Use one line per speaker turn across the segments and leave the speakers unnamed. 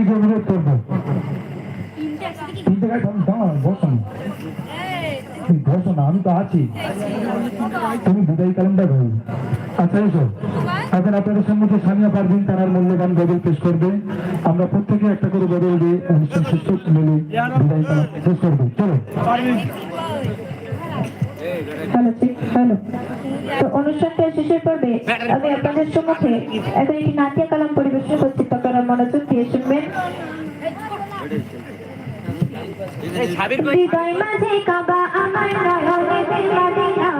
দিকে অনুরোধ করব আমি তো আছি। তুমি আচ্ছা, এখন আপনাদের সম্মুখে সানিয়া পারবেন তার মূল্যবান বদল পেশ করবে আমরা প্রত্যেকে একটা করে বদল দিয়ে অনুষ্ঠান শেষ মেলে বিদায় শেষ করব। চলো।
চলো অনুষ্ঠানটা শেষের পর্বে আমি আপনাদের সম্মুখে এখন একটি নাতিয়া কালাম পরিবেশন করছি আপনারা মনোযোগ দিয়ে শুনবেন। হৃদয় মাঝে কাবা আমার নয়নে দিলা দিলা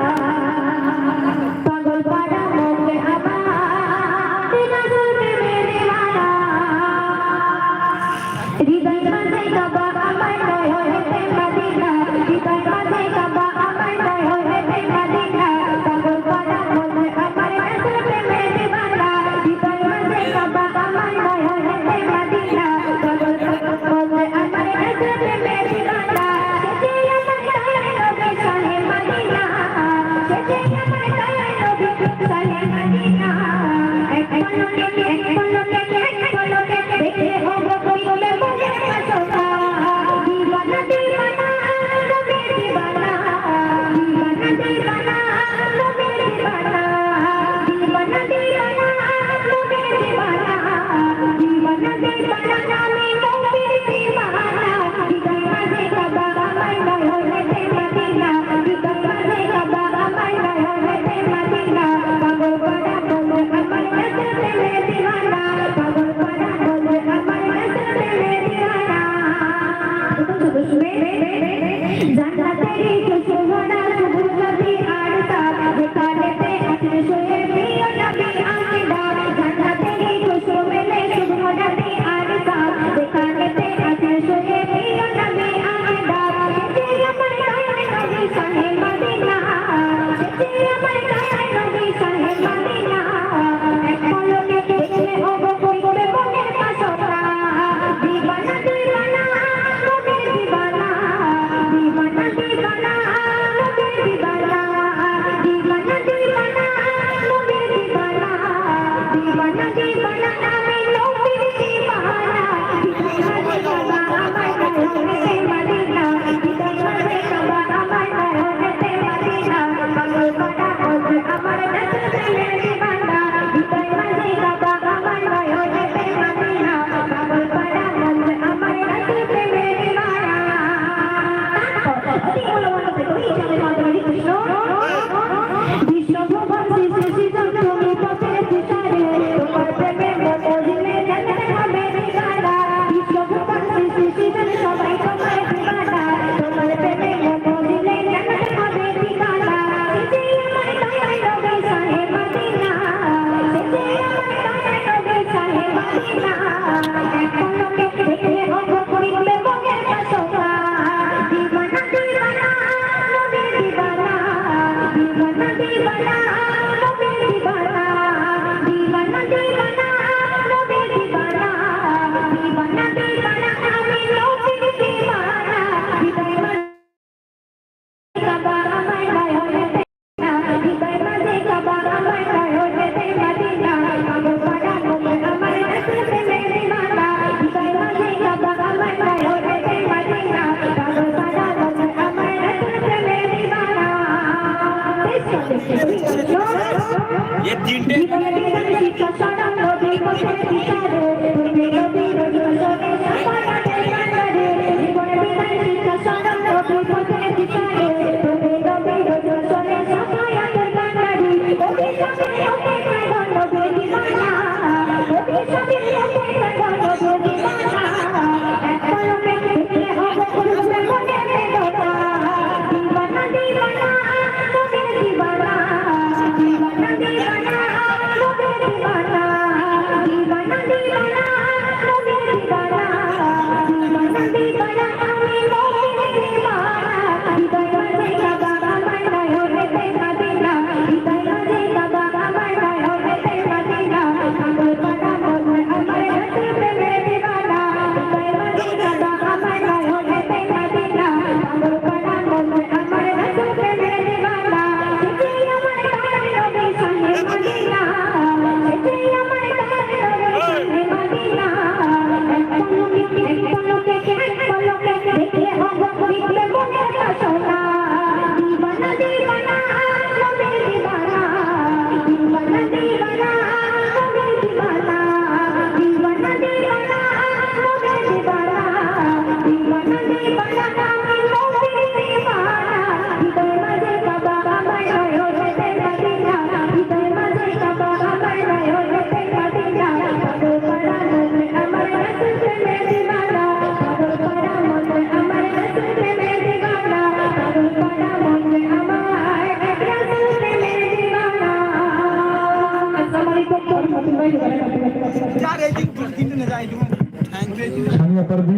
সানিয়া পারবি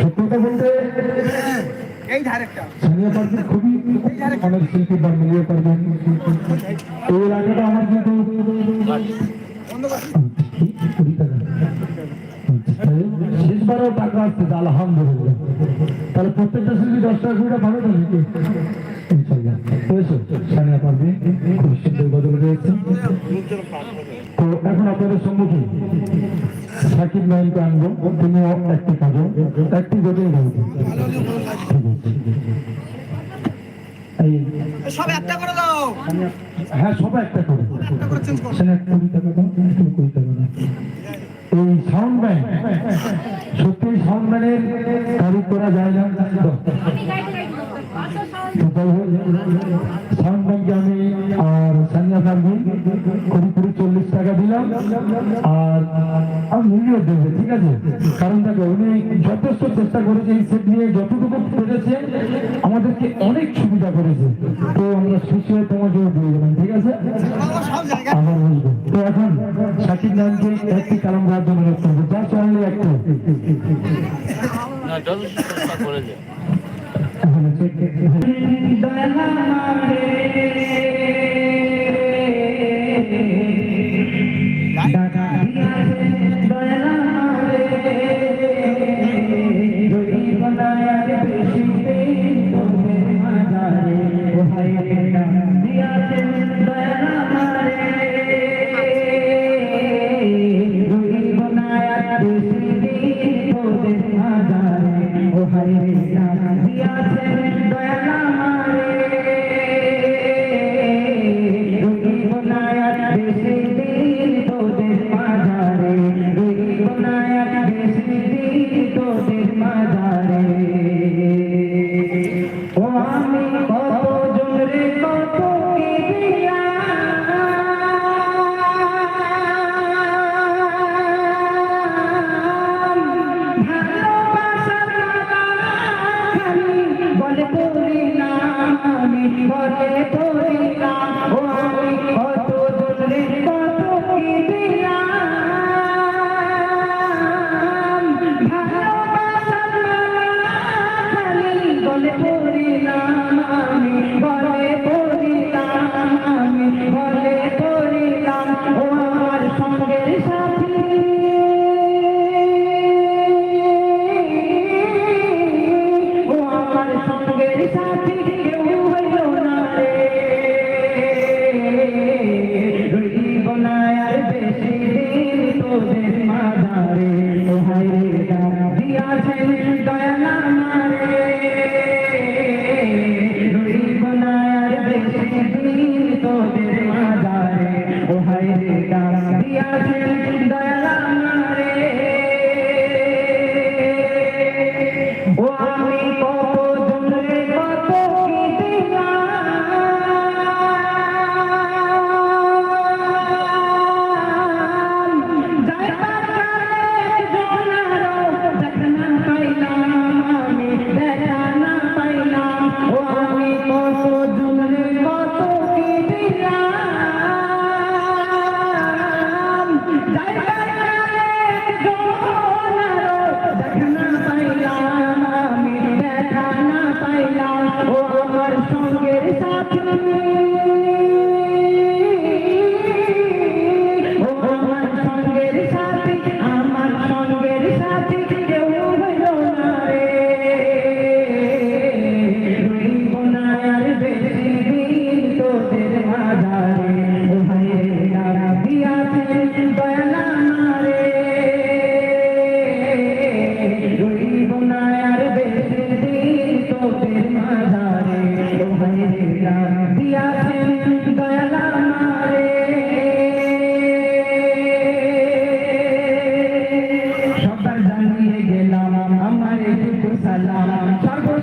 সত্যতা বলতে
এই ধারেটা
সানিয়া পারবি খুবই অনেক শিল্পী বা মিলিয়ে পারবি শেষবারও টাকা আসতেছে আলহামদুলিল্লাহ তাহলে প্রত্যেকটা শিল্পী দশটা কুড়িটা ভালো থাকে সানিয়া পারবি খুব সুন্দর গজল রয়েছে তো এখন আপনাদের সম্মুখে সাকিব নাইনকে আনব তুমিও একটি কাজও একটি এই
সব একটা করে দাও।
হ্যাঁ সবাই একটা করে। সেখানে কুড়ি টাকা দাও কুড়ি টাকা দাও। এই সাউন্ড ব্যান্ড সত্যি সাউন্ড ব্যান্ডের তারিখ করা যায় না। সাউন্ড ব্যাংকে আমি আর সানিয়া সার্ভিং কুড়ি কুড়ি চল্লিশ টাকা দিলাম। আর আমি মূল্য দেবে ঠিক আছে? কারণ দেখো উনি যথেষ্ট চেষ্টা করেছে এই সেট নিয়ে যতটুকু পেরেছে আমাদেরকে অনেক সুবিধা করেছে। তো আমরা খুশি হয়ে তোমাকেও দিয়ে গেলাম ঠিক আছে? তো এখন সাকিব নামকে একটি কালাম জন্য রাখতে হবে যার চ্যানেলে একটু
না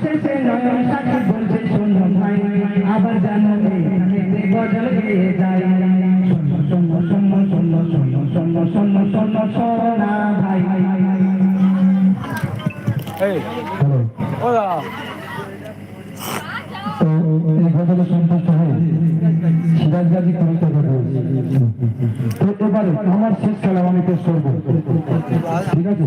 সর্বশেষে নয়ন সাথী বলছে শোনো ভাই আবার জানো এখানে গজল গেয়ে যাই শোনো শোনো শোনো শোনো শোনো শোনো শোনো শোনা ভাই।
এই
হ্যালো।
ও দাদা।
তো এই ঘটনা তো এবারে আমার শেষ খেলা আমি পেশ করব ঠিক আছে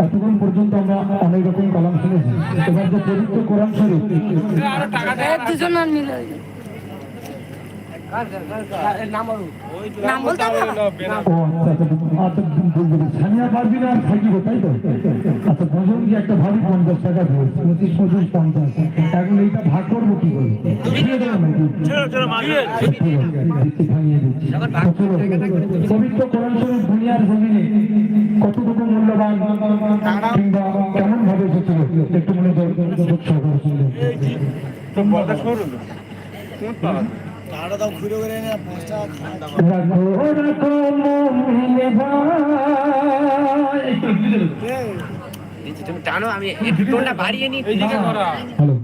এতক্ষণ পর্যন্ত আমরা অনেক রকম কালাম শুনেছি এবার যে পবিত্র কোরআন শরীফ পবিত্র দুনিয়ার জমিনে কতটুকু মূল্যবান কিংবা কেমন ভাবে এসেছিল একটু মনে সহকারে ধারা
তুমি টানো আমি টোনটা বাড়িয়ে নি
এইদিকে হ্যালো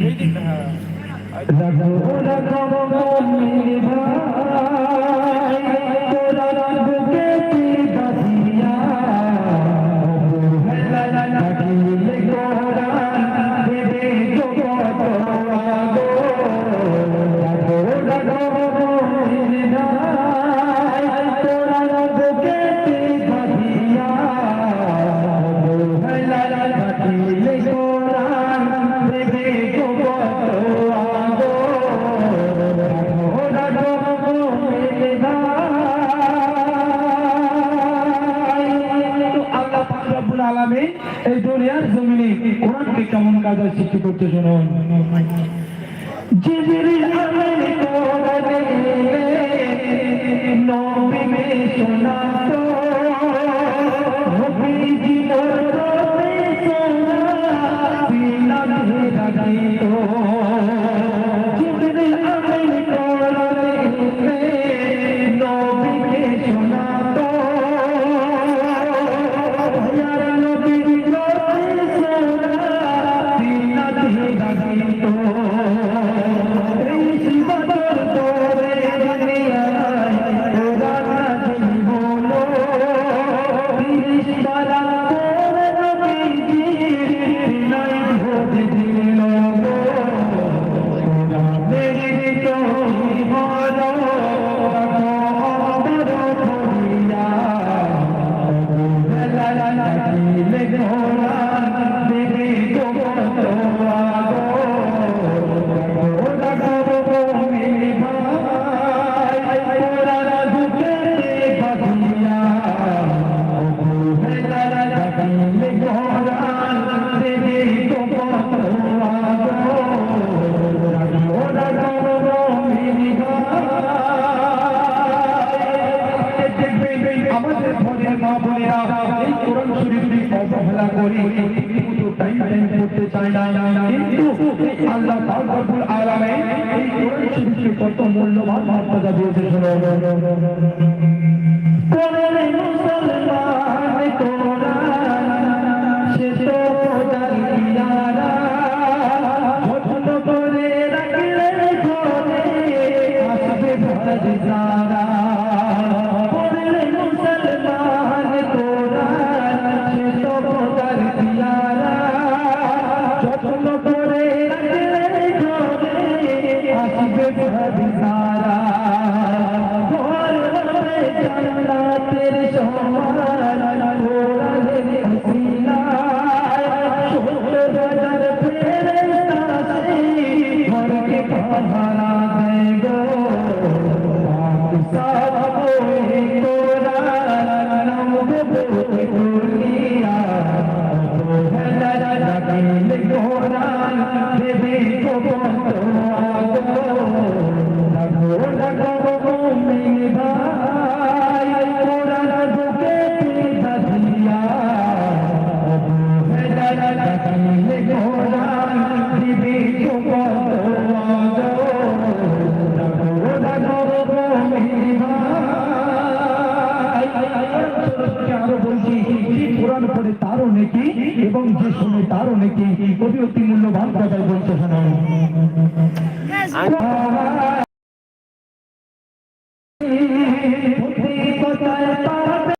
এইদিকে জিবরিল আমিন তো
मन्यमान जा পারবে।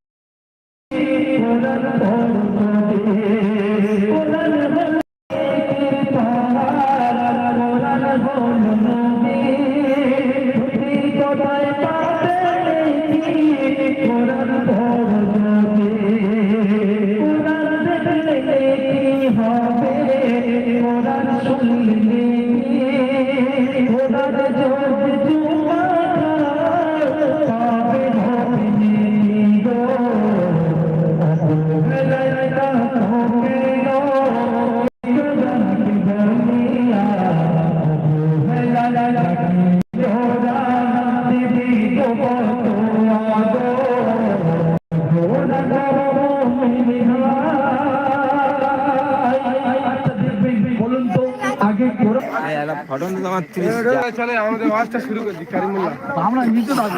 শুরু করছি কারিমুল্লাহ
আমরা নিচে থাকব